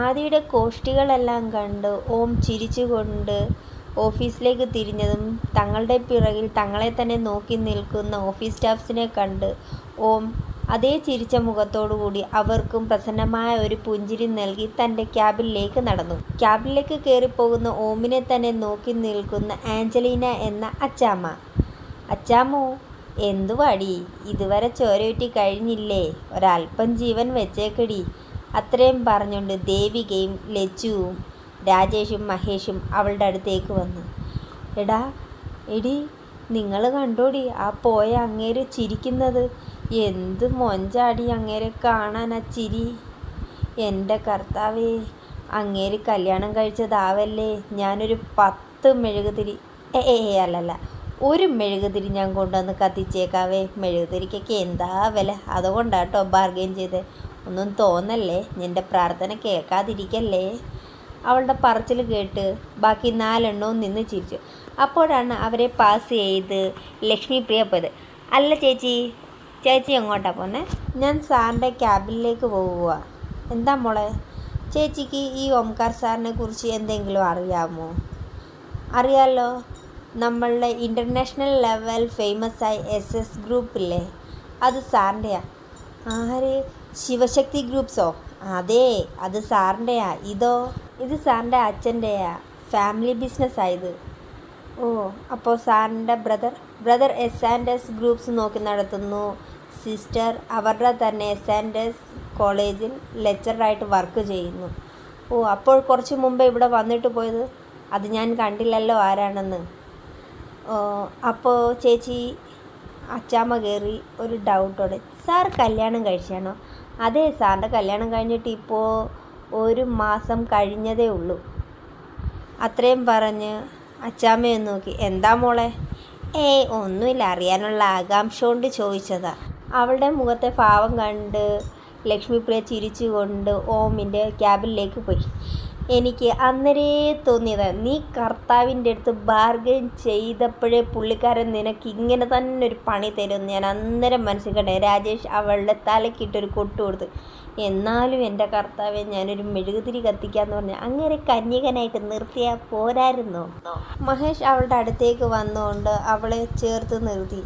ആദിയുടെ കോഷ്ടികളെല്ലാം കണ്ട് ഓം ചിരിച്ചുകൊണ്ട് ഓഫീസിലേക്ക് തിരിഞ്ഞതും തങ്ങളുടെ പിറകിൽ തങ്ങളെ തന്നെ നോക്കി നിൽക്കുന്ന ഓഫീസ് സ്റ്റാഫ്സിനെ കണ്ട് ഓം അതേ ചിരിച്ച മുഖത്തോടുകൂടി അവർക്കും പ്രസന്നമായ ഒരു പുഞ്ചിരി നൽകി തന്റെ ക്യാബിനിലേക്ക് നടന്നു. ക്യാബിനിലേക്ക് കയറിപ്പോകുന്ന ഓമിനെ തന്നെ നോക്കി നിൽക്കുന്ന ആഞ്ചലീന എന്ന അച്ചാമ്മ. അച്ചാമ്മോ എന്തുവാടി? ഇതുവരെ ചോരയൂറ്റി കഴിഞ്ഞില്ലേ? ഒരല്പം ജീവൻ വെച്ചേക്കടി. അത്രയും പറഞ്ഞുകൊണ്ട് ദേവികയും ലജ്ജുവും രാജേഷും മഹേഷും അവളുടെ അടുത്തേക്ക് വന്നു. എടാ എടി നിങ്ങൾ കണ്ടോടി ആ പോയ അങ്ങേര് ചിരിക്കുന്നത്. എന്ത് മൊഞ്ചാടി അങ്ങേരെ കാണാൻ ആ ചിരി. എന്റെ കർത്താവേ അങ്ങേര് കല്യാണം കഴിച്ചതാവല്ലേ? ഞാനൊരു പത്ത് മെഴുകുതിരി ഏ അല്ലല്ല. ഒരു മെഴുകുതിരി ഞാൻ കൊണ്ടുവന്ന് കത്തിച്ചേക്കാവേ. മെഴുകുതിരിക്കൊക്കെ എന്താ വില? അതുകൊണ്ടാട്ടോ ബാർഗെയിൻ ചെയ്ത്. ഒന്നും തോന്നല്ലേ? നിന്റെ പ്രാർത്ഥന കേൾക്കാതിരിക്കല്ലേ? അവളുടെ പറച്ചിൽ കേട്ട് ബാക്കി നാലെണ്ണവും നിന്ന് ചിരിച്ചു. അപ്പോഴാണ് അവരെ പാസ് ചെയ്ത് ലക്ഷ്മി പ്രിയ പോയത്. അല്ല ചേച്ചി. ചേച്ചി എങ്ങോട്ടാ പോന്നെ? ഞാൻ സാറിന്റെ ക്യാബിനിലേക്ക് പോവുക എന്താ മോളെ? ചേച്ചിക്ക് ഈ ഓംകാർ സാറിനെ കുറിച്ച് എന്തെങ്കിലും അറിയാമോ? അറിയാലോ. നമ്മളുടെ ഇന്റർനാഷണൽ ലെവൽ ഫേമസ് ആയ എസ് എസ് ഗ്രൂപ്പില്ലേ? അത് സാറിന്റെയാണ് ആര്? ശിവശക്തി ഗ്രൂപ്പ്സോ അതെ അത് സാറിന്റെയാ ഇതോ? ഇത് സാറിന്റെ അച്ഛന്റെയാ ഫാമിലി ബിസിനസ്സായത് ഓ അപ്പോൾ സാറിന്റെ brother? Brother S and S groups നോക്കി നടത്തുന്നു. സിസ്റ്റർ അവരുടെ തന്നെ എസ് ആൻഡ് എസ് കോളേജിൽ ലെക്ചറായിട്ട് വർക്ക് ചെയ്യുന്നു. ഓ അപ്പോൾ കുറച്ച് മുമ്പേ ഇവിടെ വന്നിട്ട് പോയത്? അത് ഞാൻ കണ്ടില്ലല്ലോ ആരാണെന്ന്. അപ്പോൾ ചേച്ചി അച്ചാമ്മ കയറി ഒരു ഡൗട്ടോടെ സാർ കല്യാണം കഴിച്ചാണോ? അതെ സാറിന്റെ കല്യാണം കഴിഞ്ഞിട്ട് ഇപ്പോൾ ഒരു മാസം കഴിഞ്ഞതേ ഉള്ളൂ. അത്രയും പറഞ്ഞ് അച്ചാമ്മയെ നോക്കി. എന്താ മോളെ? ഏയ് ഒന്നുമില്ല. അറിയാനുള്ള ആകാംക്ഷ കൊണ്ട് ചോദിച്ചതാ. അവളുടെ മുഖത്തെ ഭാവം കണ്ട് ലക്ഷ്മിപ്രിയ ചിരിച്ചുകൊണ്ട് ഓമിന്റെ ക്യാബിനിലേക്ക് പോയി. എനിക്ക് അന്നേരേ തോന്നിയത്. നീ കർത്താവിന്റെ അടുത്ത് ബാർഗൈൻ ചെയ്തപ്പോഴേ പുള്ളിക്കാരൻ നിനക്ക് ഇങ്ങനെ തന്നെ ഒരു പണി തരും ഞാൻ അന്നേരം മനസ്സിൽ കണ്ടേ. രാജേഷ് അവളുടെ തലക്കിട്ടൊരു കൊട്ടു കൊടുത്ത് എന്നാലും എന്റെ കർത്താവെ ഞാനൊരു മെഴുകുതിരി കത്തിക്കാന്ന് പറഞ്ഞു. അങ്ങനെ കന്യകനായിട്ട് നിർത്തിയാൽ പോരായിരുന്നു? മഹേഷ് അവളുടെ അടുത്തേക്ക് വന്നുകൊണ്ട് അവളെ ചേർത്ത് നിർത്തി.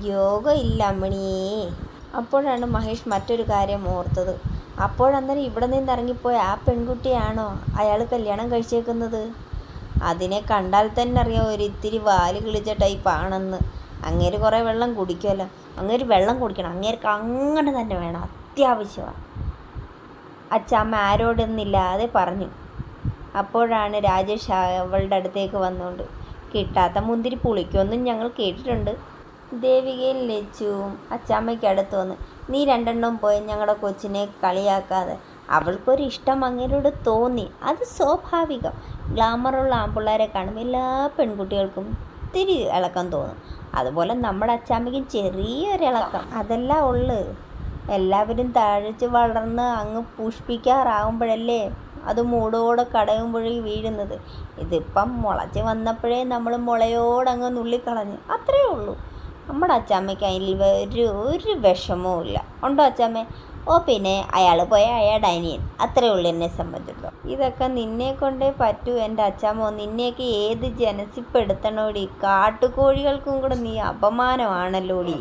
യോഗ ഇല്ല അമ്മണിയേ. അപ്പോഴാണ് മഹേഷ് മറ്റൊരു കാര്യം ഓർത്തത്. അപ്പോഴന്നേരം ഇവിടെ നിന്ന് ഇറങ്ങിപ്പോയ ആ പെൺകുട്ടിയാണോ അയാൾ കല്യാണം കഴിച്ചേക്കുന്നത്? അതിനെ കണ്ടാൽ തന്നെ അറിയാം ഒരിത്തിരി വാൽ കിളിച്ച ടൈപ്പാണെന്ന് അങ്ങേര് കുറേ വെള്ളം കുടിക്കുമല്ലോ അങ്ങേര് വെള്ളം കുടിക്കണം. അങ്ങേർക്ക് അങ്ങനെ തന്നെ വേണം. അത്യാവശ്യമാണ് അച്ഛമ്മ ആരോടൊന്നില്ലാതെ പറഞ്ഞു. അപ്പോഴാണ് രാജേഷ് അവളുടെ അടുത്തേക്ക് വന്നുകൊണ്ട് കിട്ടാത്ത മുന്തിരി പുളിക്കുമെന്നും ഞങ്ങൾ കേട്ടിട്ടുണ്ട്. ദേവികയും ലച്ചുവും അച്ചാമ്മയ്ക്ക് അടുത്ത് വന്ന് നീ രണ്ടെണ്ണം പോയി ഞങ്ങളുടെ കൊച്ചിനെ കളിയാക്കാതെ. അവൾക്കൊരു ഇഷ്ടം അങ്ങനോട് തോന്നി. അത് സ്വാഭാവികം. ഗ്ലാമറുള്ള ആൺപിള്ളേരെ കാണുമ്പോൾ എല്ലാ പെൺകുട്ടികൾക്കും ഒത്തിരി ഇളക്കം തോന്നും. അതുപോലെ നമ്മുടെ അച്ചാമ്മയ്ക്കും ചെറിയൊരു ഇളക്കം. അതെല്ലാം ഉള്ളു. എല്ലാവരും താഴ്ച വളർന്ന് അങ്ങ് പുഷ്പിക്കാറാകുമ്പോഴല്ലേ അത് മൂടോടെ കടയുമ്പോഴേ വീഴുന്നത്. ഇതിപ്പം മുളച്ച് വന്നപ്പോഴേ നമ്മൾ മുളയോടങ്ങ് നുള്ളിക്കളഞ്ഞു. അത്രയേ ഉള്ളൂ. നമ്മുടെ അച്ചാമ്മയ്ക്ക് അതിൽ ഒരു ഒരു വിഷമവും ഇല്ല. ഉണ്ടോ അച്ചാമ്മേ? ഓ പിന്നെ അയാൾ പോയ അയാളുടെ അനിയൻ. അത്രയേ ഉള്ളൂ എന്നെ സംബന്ധിച്ചിടത്തോളം. ഇതൊക്കെ നിന്നെ കൊണ്ടേ പറ്റൂ എന്റെ അച്ചാമ്മോ. നിന്നെയൊക്കെ ഏത് ജനസിപ്പെടുത്തണോടി? കാട്ടുകോഴികൾക്കും കൂടെ നീ അപമാനമാണല്ലോടി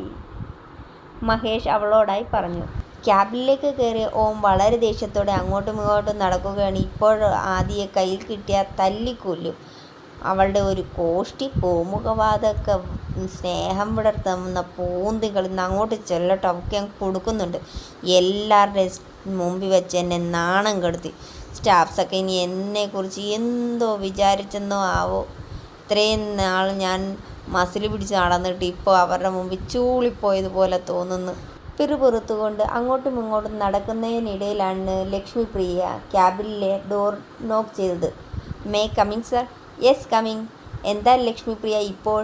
മഹേഷ് അവളോടായി പറഞ്ഞു. ക്യാബിലേക്ക് കയറി ഓം വളരെ ദേഷ്യത്തോടെ അങ്ങോട്ടും ഇങ്ങോട്ടും നടക്കുകയാണ്. ഇപ്പോൾ ആദ്യ കയ്യിൽ കിട്ടിയ തല്ലിക്കൊല്ലും. അവളുടെ ഒരു കോഷ്ടി പോമുഖവാതൊക്കെ സ്നേഹം വിടർത്തുന്ന പൂന്തികൾ ഇന്ന് അങ്ങോട്ട് ചെല്ലട്ടെ. അവൾക്ക് ഞാൻ കൊടുക്കുന്നുണ്ട്. എല്ലാവരുടെയും മുമ്പിൽ വെച്ച് എന്നെ നാണം കെടുത്തി. സ്റ്റാഫ്സൊക്കെ ഇനി എന്നെക്കുറിച്ച് എന്തോ വിചാരിച്ചെന്നോ ആവോ? ഇത്രയും നാൾ ഞാൻ മസിൽ പിടിച്ച് നടന്നിട്ട് ഇപ്പോൾ അവരുടെ മുമ്പിൽ ചൂളിപ്പോയതുപോലെ തോന്നുന്നു. പിറുപുറത്തുകൊണ്ട് അങ്ങോട്ടും ഇങ്ങോട്ടും നടക്കുന്നതിനിടയിലാണ് ലക്ഷ്മി പ്രിയ ക്യാബിനിലെ ഡോർ നോക്ക് ചെയ്തത് may coming sir yes coming എന്താ ലക്ഷ്മി പ്രിയ ഇപ്പോൾ?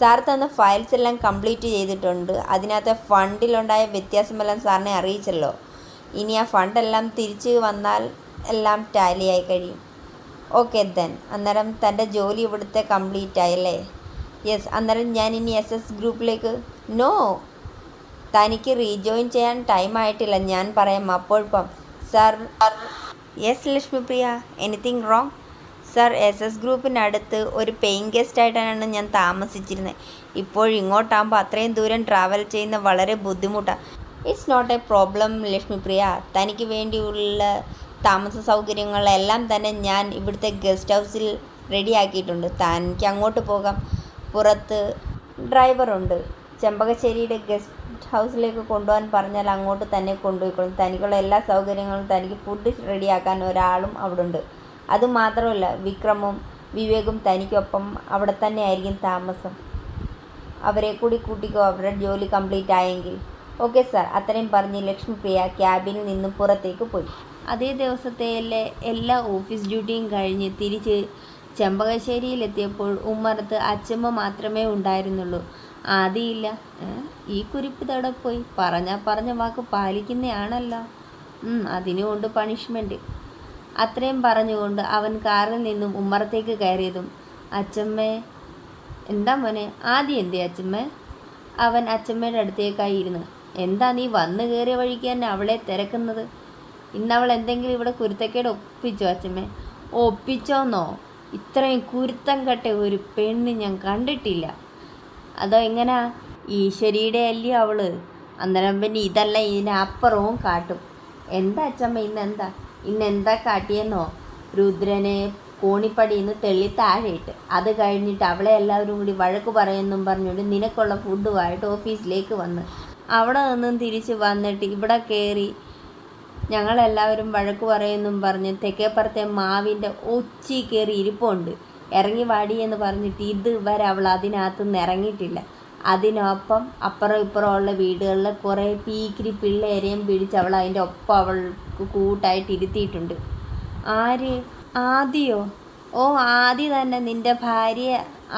സാർ തന്ന ഫയൽസ് എല്ലാം കംപ്ലീറ്റ് ചെയ്തിട്ടുണ്ട്. അതിനകത്തെ ഫണ്ടിലുണ്ടായ വ്യത്യാസമെല്ലാം സാറിനെ അറിയിച്ചല്ലോ. ഇനി ആ ഫണ്ടെല്ലാം തിരിച്ച് വന്നാൽ എല്ലാം ടാലിയായി കഴിയും. ഓക്കെ ദെൻ അന്നേരം തന്റെ ജോലി ഇവിടുത്തെ കംപ്ലീറ്റ് ആയല്ലേ യെസ് അന്നേരം ഞാൻ ഇനി എസ് എസ് ഗ്രൂപ്പിലേക്ക് നോ തനിക്ക് റീജോയിൻ ചെയ്യാൻ ടൈം ആയിട്ടില്ല. ഞാൻ പറയാം അപ്പോഴിപ്പം sir yes Lakshmipriya. Anything wrong sir S S ഗ്രൂപ്പിനടുത്ത് ഒരു പെയിങ് ഗസ്റ്റായിട്ടാണ് ഞാൻ താമസിച്ചിരുന്നത്. ഇപ്പോൾ ഇങ്ങോട്ടാകുമ്പോൾ അത്രയും ദൂരം ട്രാവൽ ചെയ്യുന്ന വളരെ ബുദ്ധിമുട്ടാണ് it's not a problem Lakshmipriya. തനിക്ക് വേണ്ടിയുള്ള താമസ സൗകര്യങ്ങളെല്ലാം തന്നെ ഞാൻ ഇവിടുത്തെ ഗസ്റ്റ് ഹൗസിൽ റെഡിയാക്കിയിട്ടുണ്ട് തനിക്ക് അങ്ങോട്ട് പോകാം. പുറത്ത് ഡ്രൈവറുണ്ട് ചെമ്പകശ്ശേരിയുടെ ഗസ്റ്റ് ഹൗസിലേക്ക് കൊണ്ടുപോകാൻ പറഞ്ഞാൽ അങ്ങോട്ട് തന്നെ കൊണ്ടുപോയിക്കോളും. തനിക്കുള്ള എല്ലാ സൗകര്യങ്ങളും തനിക്ക് ഫുഡ് റെഡിയാക്കാൻ ഒരാളും അവിടെ ഉണ്ട് അതുമാത്രമല്ല വിക്രമും വിവേകും തനിക്കൊപ്പം അവിടെ തന്നെ ആയിരിക്കും താമസം. അവരെ കൂടി കൂട്ടിക്കോ അവരുടെ ജോലി കംപ്ലീറ്റ് ആയെങ്കിൽ. ഓക്കെ സാർ അത്രയും പറഞ്ഞ് ലക്ഷ്മിപ്രിയ ക്യാബിനിൽ നിന്ന് പുറത്തേക്ക് പോയി. അതേ ദിവസത്തെ എല്ലാ- ഓഫീസ് ഡ്യൂട്ടിയും കഴിഞ്ഞ് തിരിച്ച് ചെമ്പകശ്ശേരിയിലെത്തിയപ്പോൾ ഉമ്മറത്ത് അച്ചമ്മ മാത്രമേ ഉണ്ടായിരുന്നുള്ളൂ. ആദിയില്ല. ഈ കുരിപ്പ് തടപ്പോയി പോയി. പറഞ്ഞാൽ പറഞ്ഞ വാക്ക് പാലിക്കുന്നയാണല്ലോ. അതിനുകൊണ്ട് പണിഷ്മെന്റ് അത്രയും പറഞ്ഞുകൊണ്ട് അവൻ കാറിൽ നിന്നും ഉമ്മറത്തേക്ക് കയറിയതും അച്ചമ്മേ എന്താ മോനെ? ആദ്യം എന്തേ അച്ചമ്മ? അവൻ അച്ചമ്മയുടെ അടുത്തേക്കായി ഇരുന്നു എന്താ നീ വന്നു കയറിയ വഴിക്ക് തന്നെ അവളെ തിരക്കുന്നത്? ഇന്നവൾ എന്തെങ്കിലും ഇവിടെ കുരുത്തക്കേട് ഒപ്പിച്ചോ അച്ചമ്മേ? ഒപ്പിച്ചോന്നോ? ഇത്രയും കുരുത്തം കെട്ട ഒരു പെണ്ണ് ഞാൻ കണ്ടിട്ടില്ല. അതോ എങ്ങനാ? ഈശ്വരിയുടെ അല്ലേ അവൾ. അന്നേരം പിന്നെ ഇതല്ല ഇതിനപ്പുറവും കാട്ടും. എന്താ അച്ചമ്മ ഇന്നെന്താ ഇന്നെന്താ കാട്ടിയെന്നോ? രുദ്രനെ കോണിപ്പടിയിൽ നിന്ന് തെള്ളി താഴെയിട്ട്. അത് കഴിഞ്ഞിട്ട് അവളെ എല്ലാവരും കൂടി വഴക്ക് പറയുമെന്നും പറഞ്ഞുകൊണ്ട് നിനക്കുള്ള ഫുഡുമായിട്ട് ഓഫീസിലേക്ക് വന്ന്. അവിടെ നിന്നും തിരിച്ച് വന്നിട്ട് ഇവിടെ കയറി ഞങ്ങളെല്ലാവരും വഴക്ക് പറയുമെന്നും പറഞ്ഞ് തെക്കേപ്പുറത്തെ മാവിന്റെ ഒച്ചി കയറി ഇരിപ്പുണ്ട്. ഇറങ്ങി വാടി എന്ന് പറഞ്ഞിട്ട് ഇതുവരെ അവൾ അതിനകത്ത് നിന്ന് ഇറങ്ങിയിട്ടില്ല. അതിനൊപ്പം അപ്പുറം ഇപ്പുറം ഉള്ള വീടുകളിൽ കുറേ പീക്കിരി പിള്ളേരെയും പിടിച്ച് അവൾ അതിന്റെ ഒപ്പം അവൾക്ക് കൂട്ടായിട്ട് ഇരുത്തിയിട്ടുണ്ട്. ആര്? ആദിയോ? ഓ ആദി തന്നെ. നിന്റെ ഭാര്യ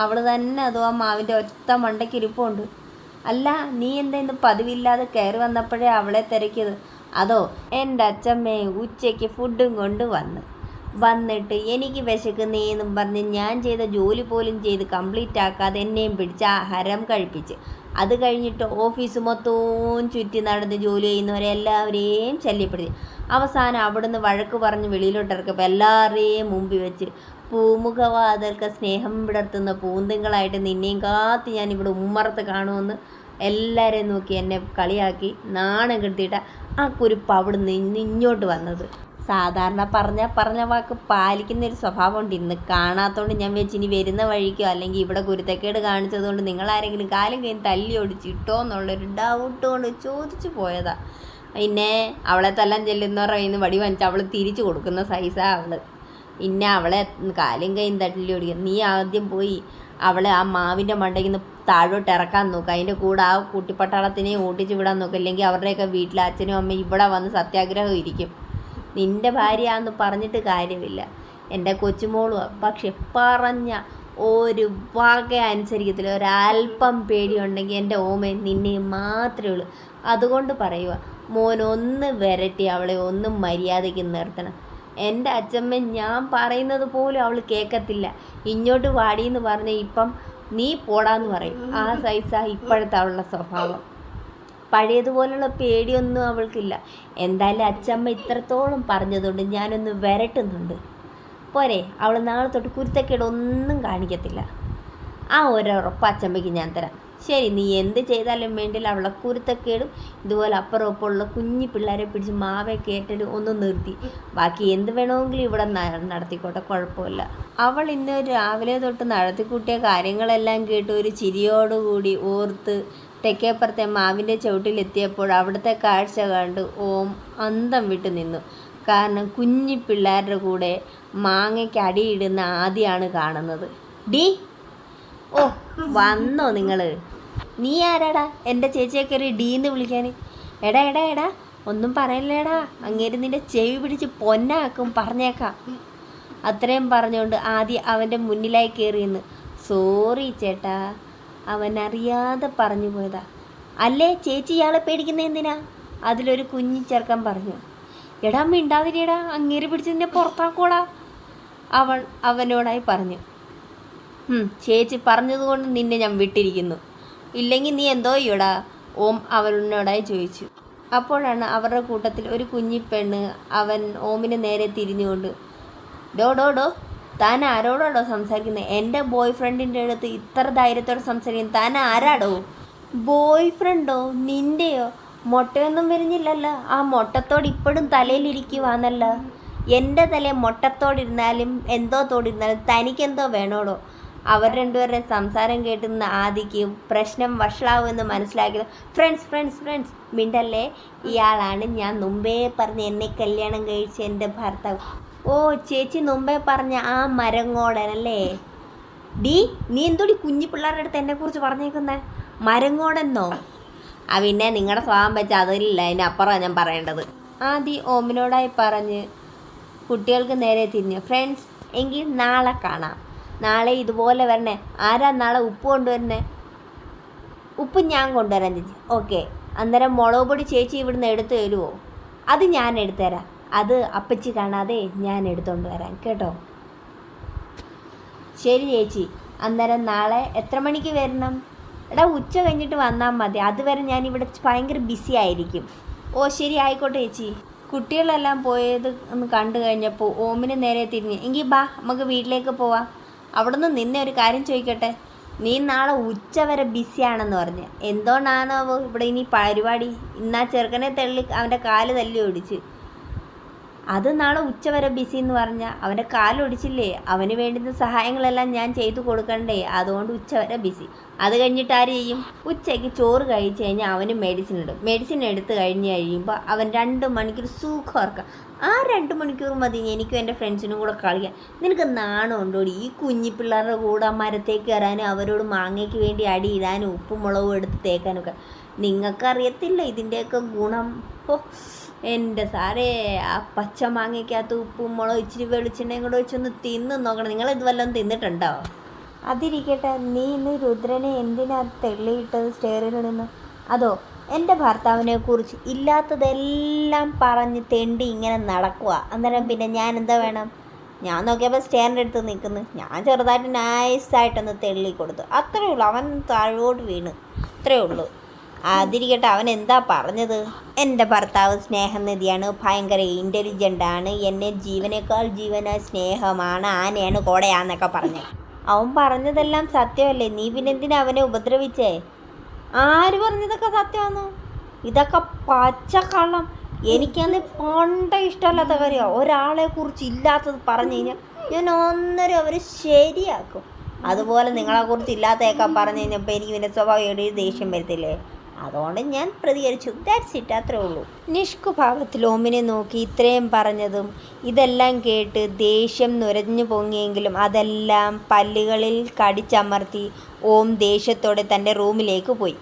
അവൾ തന്നെ അതോ ആ മാവിന്റെ ഒറ്റ മണ്ടയ്ക്ക് ഇരിപ്പുണ്ട്. അല്ല നീ എന്താ ഇന്ന് പതിവില്ലാതെ കയറി വന്നപ്പോഴേ അവളെ തിരക്കിയത്? അതോ എന്റെ അച്ഛമ്മേ ഉച്ചയ്ക്ക് ഫുഡും കൊണ്ട് വന്ന്. വന്നിട്ട് എനിക്ക് വിശക്കുന്നേന്നും പറഞ്ഞ് ഞാൻ ചെയ്ത ജോലി പോലും ചെയ്ത് കംപ്ലീറ്റ് ആക്കാതെ എന്നെയും പിടിച്ച് ആഹാരം കഴിപ്പിച്ച്. അത് കഴിഞ്ഞിട്ട് ഓഫീസ് മൊത്തവും ചുറ്റി നടന്ന് ജോലി ചെയ്യുന്നവരെ എല്ലാവരെയും ശല്യപ്പെടുത്തി. അവസാനം അവിടുന്ന് വഴക്ക് പറഞ്ഞ് വെളിയിലോട്ട് ഇറക്കിയപ്പോൾ എല്ലാവരെയും മുമ്പിൽ വെച്ച് പൂമുഖവാതൽക്ക് സ്നേഹം വിടർത്തുന്ന പൂന്തിങ്കളായിട്ട് നിന്നെയും കാത്ത് ഞാൻ ഇവിടെ ഉമ്മറത്ത് കാണുമെന്ന് എല്ലാവരെയും നോക്കി എന്നെ കളിയാക്കി നാണം കെടുത്തിയിട്ട് ആ കുരിപ്പ് അവിടെ നിന്ന് ഇങ്ങോട്ട് വന്നത്. സാധാരണ പറഞ്ഞ പറഞ്ഞ വാക്ക് പാലിക്കുന്ന ഒരു സ്വഭാവമുണ്ട്. ഇന്ന് കാണാത്തതുകൊണ്ട് ഞാൻ വെച്ച് ഇനി വരുന്ന വഴിക്കോ അല്ലെങ്കിൽ ഇവിടെ കുരുത്തക്കേട് കാണിച്ചതുകൊണ്ട് നിങ്ങൾ ആരെങ്കിലും കാലം കഴിഞ്ഞ് തല്ലി ഒടിച്ചിട്ടോ എന്നുള്ളൊരു ഡൗട്ട് കൊണ്ട് ചോദിച്ചു പോയതാ. പിന്നെ അവളെ തല്ലാൻ ചെല്ലുന്നവരുടെ കയ്യിൽ നിന്ന് വടി വാങ്ങിച്ച് അവൾ തിരിച്ചു കൊടുക്കുന്ന സൈസാ അവൾ. പിന്നെ അവളെ കാലും കൈയും തല്ലി ഓടിക്കുക നീ ആദ്യം പോയി അവളെ ആ മാവിന്റെ മണ്ടയിൽ നിന്ന് താഴോട്ട് ഇറക്കാൻ നോക്കുക അതിന്റെ കൂടെ ആ കുട്ടിപ്പട്ടാളത്തിനെ ഓട്ടിച്ച് വിടാൻ നോക്കുക അല്ലെങ്കിൽ അവരുടെയൊക്കെ വീട്ടിൽ അച്ഛനും അമ്മയും ഇവിടെ വന്ന് സത്യാഗ്രഹം ഇരിക്കും. നിന്റെ ഭാര്യയാന്ന് പറഞ്ഞിട്ട് കാര്യമില്ല. എന്റെ കൊച്ചുമോളും പക്ഷെ പറഞ്ഞ ഒരു വക അനുസരിക്കത്തില്ല. ഒരല്പം പേടിയുണ്ടെങ്കിൽ എന്റെ ഓമ നിന്നെ മാത്രമേ ഉള്ളൂ. അതുകൊണ്ട് പറയുക മോൻ ഒന്ന് വരട്ടി അവളെ ഒന്ന് മര്യാദയ്ക്ക് നിർത്തണം. എന്റെ അച്ഛമ്മ ഞാൻ പറയുന്നത് പോലും അവൾ കേൾക്കത്തില്ല. ഇങ്ങോട്ട് വാടിയെന്ന് പറഞ്ഞ ഇപ്പം നീ പോടാന്ന് പറയും. ആ സൈസാ ഇപ്പോഴത്തെ അവളുടെ സ്വഭാവം. പഴയതുപോലുള്ള പേടിയൊന്നും അവൾക്കില്ല. എന്തായാലും അച്ചമ്മ ഇത്രത്തോളം പറഞ്ഞതുകൊണ്ട് ഞാനൊന്ന് വരട്ടുന്നുണ്ട്. പോരെ അവൾ നാളെ തൊട്ട് കുരുത്തക്കേട് ഒന്നും കാണിക്കത്തില്ല. ആ ഒരുറപ്പ് അച്ചമ്മയ്ക്ക് ഞാൻ തരാം. ശരി നീ എന്ത് ചെയ്താലും വേണ്ടില്ല അവളെ കുരുത്തക്കേടും ഇതുപോലെ അപ്പുറം ഒപ്പമുള്ള കുഞ്ഞു പിള്ളേരെ പിടിച്ച് മാവെ കേട്ടിട്ട് ഒന്ന് നിർത്തി. ബാക്കി എന്ത് വേണമെങ്കിലും ഇവിടെ നടത്തിക്കോട്ടെ കുഴപ്പമില്ല. അവൾ ഇന്ന് രാവിലെ തൊട്ട് നടത്തിക്കൂട്ടിയ കാര്യങ്ങളെല്ലാം കേട്ട് ഒരു ചിരിയോടുകൂടി ഓർത്ത് തെക്കേപ്പുറത്തെ മാവിന്റെ ചുവട്ടിലെത്തിയപ്പോൾ അവിടുത്തെ കാഴ്ച കണ്ട്. ഓം അന്തം വിട്ട് നിന്നു. കാരണം കുഞ്ഞി പിള്ളേരുടെ കൂടെ മാങ്ങയ്ക്ക് അടിയിടുന്ന ആദ്യമാണ് കാണുന്നത്. ഡി ഓ വന്നോ നിങ്ങൾ നീ ആരാടാ? എന്റെ ചേച്ചിയെ കയറി ഡീന്ന് വിളിക്കാൻ എടാ എടാ എടാ ഒന്നും പറയില്ലേടാ. അങ്ങേര് നിന്റെ ചെവി പിടിച്ച് പൊന്നാക്കും പറഞ്ഞേക്കാം. അത്രയും പറഞ്ഞുകൊണ്ട് ആദ്യം അവന്റെ മുന്നിലായി കയറിയെന്ന് സോറി ചേട്ടാ അവൻ അറിയാതെ പറഞ്ഞു പോയതാ. അല്ലേ ചേച്ചി ഇയാളെ പേടിക്കുന്ന എന്തിനാ? അതിലൊരു കുഞ്ഞി ചെറുക്കൻ പറഞ്ഞു. എടാ മിണ്ടാതിരിയടാ അങ്ങേര് പിടിച്ച് നിന്നെ പുറത്താക്കോടാ അവൾ അവനോടായി പറഞ്ഞു. "ഹും, ചേച്ചി പറഞ്ഞതുകൊണ്ട് നിന്നെ ഞാൻ വിട്ടിരിക്കുന്നു. ഇല്ലെങ്കിൽ നീ എന്തോ ചെയ്യടാ? ഓം അവനോടായി ചോദിച്ചു. അപ്പോഴാണ് അവരുടെ കൂട്ടത്തിൽ ഒരു കുഞ്ഞിപ്പെണ്ണ് അവൻ ഓമിന് നേരെ തിരിഞ്ഞുകൊണ്ട് ഡോ ഡോ ഡോ താൻ ആരോടാണോ സംസാരിക്കുന്നത്? എന്റെ ബോയ് ഫ്രണ്ടിന്റെ അടുത്ത് ഇത്ര ധൈര്യത്തോടെ സംസാരിക്കുന്നത് താൻ ആരാടോ ബോയ് ഫ്രണ്ടോ നിന്റെയോ? മുട്ടയൊന്നും വരുന്നില്ലല്ലോ ആ മുട്ടത്തോട് ഇപ്പോഴും തലയിലിരിക്കുവാന്നല്ലോ. എന്റെ തല മുട്ടത്തോടിരുന്നാലും എന്തോ തോടിരുന്നാലും തനിക്കെന്തോ വേണോടോ? അവർ രണ്ടുപേരുടെ സംസാരം കേട്ടുന്ന ആദിക്ക് പ്രശ്നം വഷളാവുമെന്ന് മനസ്സിലാക്കിയത്. ഫ്രണ്ട്സ് ഫ്രണ്ട്സ് ഫ്രണ്ട്സ് മിണ്ടല്ലേ? ഇയാളാണ് ഞാൻ മുമ്പേ പറഞ്ഞ് എന്നെ കല്യാണം കഴിച്ച എന്റെ ഭർത്താവ്. ഓ ചേച്ചി മുമ്പേ പറഞ്ഞ ആ മരങ്ങോടനല്ലേ ഡി നീ എന്തോടി കുഞ്ഞു പിള്ളേരുടെ അടുത്ത് എന്നെക്കുറിച്ച് പറഞ്ഞേക്കുന്നേ? മരങ്ങോടെന്നോ? ആ പിന്നെ നിങ്ങളുടെ സ്വഭാവം വെച്ച് അതിലില്ല അതിനപ്പുറമാണ് ഞാൻ പറയേണ്ടത്. ആദി ഓമിനോടായി പറഞ്ഞ് കുട്ടികൾക്ക് നേരെ തിരിഞ്ഞു. ഫ്രണ്ട്സ് എങ്കിൽ നാളെ കാണാം. നാളെ ഇതുപോലെ വരണേ. ആരാ നാളെ ഉപ്പ് കൊണ്ടുവരണേ ഉപ്പ് ഞാൻ കൊണ്ടുവരാൻ ചേച്ചി. ഓക്കെ അന്നേരം മുളക് പൊടി ചേച്ചി ഇവിടുന്ന് എടുത്തു തരുമോ അത് ഞാൻ എടുത്തുതരാം അത് അപ്പച്ചി കാണാതെ ഞാൻ എടുത്തുകൊണ്ട് വരാം കേട്ടോ? ശരി ചേച്ചി അന്നേരം നാളെ എത്ര മണിക്ക് വരണം? എടാ ഉച്ച കഴിഞ്ഞിട്ട് വന്നാൽ മതി. അതുവരെ ഞാൻ ഇവിടെ ഭയങ്കര ബിസി ആയിരിക്കും. ഓ ശരി ആയിക്കോട്ടെ ചേച്ചി. കുട്ടികളെല്ലാം പോയത് ഒന്ന് കണ്ടു കഴിഞ്ഞപ്പോൾ ഓമിന് നേരെ തിരിഞ്ഞ് എങ്കിൽ ബാ നമുക്ക് വീട്ടിലേക്ക് പോവാം. അവിടെ നിന്ന് നിന്നെ ഒരു കാര്യം ചോദിക്കട്ടെ? നീ നാളെ ഉച്ച വരെ ബിസിയാണെന്ന് പറഞ്ഞ്. എന്തുകൊണ്ടാണോ ഇവിടെ ഇനി പരിപാടി? ഇന്നാ ചെറുക്കനെ തള്ളി അവന്റെ കാൽ തല്ലി ഓടിച്ച്. അത് നാളെ ഉച്ചവരെ ബിസി എന്ന് പറഞ്ഞാൽ അവന്റെ കാലൊടിച്ചില്ലേ? അവന് വേണ്ടുന്ന സഹായങ്ങളെല്ലാം ഞാൻ ചെയ്തു കൊടുക്കണ്ടേ? അതുകൊണ്ട് ഉച്ചവരെ ബിസി അത് കഴിഞ്ഞിട്ട് ആര് ചെയ്യും? ഉച്ചയ്ക്ക് ചോറ് കഴിച്ച് കഴിഞ്ഞാൽ അവന് മെഡിസിൻ ഇടും. മെഡിസിൻ എടുത്ത് കഴിഞ്ഞ് കഴിയുമ്പോൾ അവൻ രണ്ട് മണിക്കൂർ സൂഖം ഓർക്കാം ആ രണ്ട് മണിക്കൂർ മതി എനിക്കും എന്റെ ഫ്രണ്ട്സിനും കൂടെ കളിക്കാൻ. നിനക്ക് നാണമുണ്ടോ ഈ കുഞ്ഞി പിള്ളേരുടെ കൂടെ മരത്തേക്ക് കയറാനും അവരോട് മാങ്ങയ്ക്ക് വേണ്ടി അടി ഇടാനും ഉപ്പും മുളകും എടുത്ത് തേക്കാനൊക്കെ. നിങ്ങൾക്കറിയത്തില്ല ഇതിന്റെയൊക്കെ ഗുണം. ഓ എന്റെ സാറേ ആ പച്ച മാങ്ങയ്ക്കകത്ത് ഉപ്പും മുളക് ഇച്ചിരി വെളിച്ചെണ്ണയും കൂടെ വെച്ചൊന്ന് തിന്ന് നോക്കണം. നിങ്ങൾ ഇത് വല്ലതും തിന്നിട്ടുണ്ടോ? അതിരിക്കട്ടെ. നീ ഇന്ന് രുദ്രനെ എന്തിനാ തെള്ളിയിട്ടത് സ്റ്റേറിൽ നിന്ന്? അതോ എന്റെ ഭർത്താവിനെ കുറിച്ച് ഇല്ലാത്തതെല്ലാം പറഞ്ഞ് തെണ്ടി ഇങ്ങനെ നടക്കുക അന്നേരം പിന്നെ ഞാൻ എന്താ വേണം? ഞാൻ നോക്കിയപ്പോൾ സ്റ്റേറിന്റെ അടുത്ത് നിൽക്കുന്നു. ഞാൻ ചെറുതായിട്ട് നൈസായിട്ടൊന്ന് തെള്ളി കൊടുത്തു. അത്രയേ ഉള്ളൂ. അവൻ താഴോട്ട് വീണ്. അത്രയേ ഉള്ളൂ. അതിരിക്കട്ടെ അവൻ എന്താ പറഞ്ഞത്? എന്റെ ഭർത്താവ് സ്നേഹനിധിയാണ് ഭയങ്കര ഇന്റലിജന്റ് ആണ് എന്നെ ജീവനേക്കാൾ ജീവന സ്നേഹമാണ് ആനയാണ് കോടയാന്നൊക്കെ പറഞ്ഞു. അവൻ പറഞ്ഞതെല്ലാം സത്യമല്ലേ? നീ പിന്നെന്തിനാ അവനെ ഉപദ്രവിച്ചേ? ആര് പറഞ്ഞതൊക്കെ സത്യമാണോ ഇതൊക്കെ പച്ചക്കള്ളം. എനിക്കന്ന് പണ്ട ഇഷ്ടമല്ലാത്ത കാര്യമാണ് ഒരാളെ കുറിച്ച് ഇല്ലാത്തത് പറഞ്ഞു കഴിഞ്ഞാൽ ഞാൻ ഒന്നര അവരെ ശരിയാക്കും. അതുപോലെ നിങ്ങളെക്കുറിച്ച് ഇല്ലാത്തതൊക്കെ പറഞ്ഞു കഴിഞ്ഞപ്പോൾ എനിക്ക് പിന്നെ സ്വഭാവം ഒരു ദേഷ്യം വരത്തില്ലേ? അതുകൊണ്ട് ഞാൻ പ്രതികരിച്ചു. ദാറ്റ്സ് ഇറ്റ് അത്രേ ഉള്ളൂ. നിഷ്കുഭാവത്തിൽ ഓമിനെ നോക്കി ഇത്രയും പറഞ്ഞതും ഇതെല്ലാം കേട്ട് ദേഷ്യം നുരഞ്ഞു പൊങ്ങിയെങ്കിലും അതെല്ലാം പല്ലുകളിൽ കടിച്ചമർത്തി ഓം ദേഷ്യത്തോടെ തന്റെ റൂമിലേക്ക് പോയി.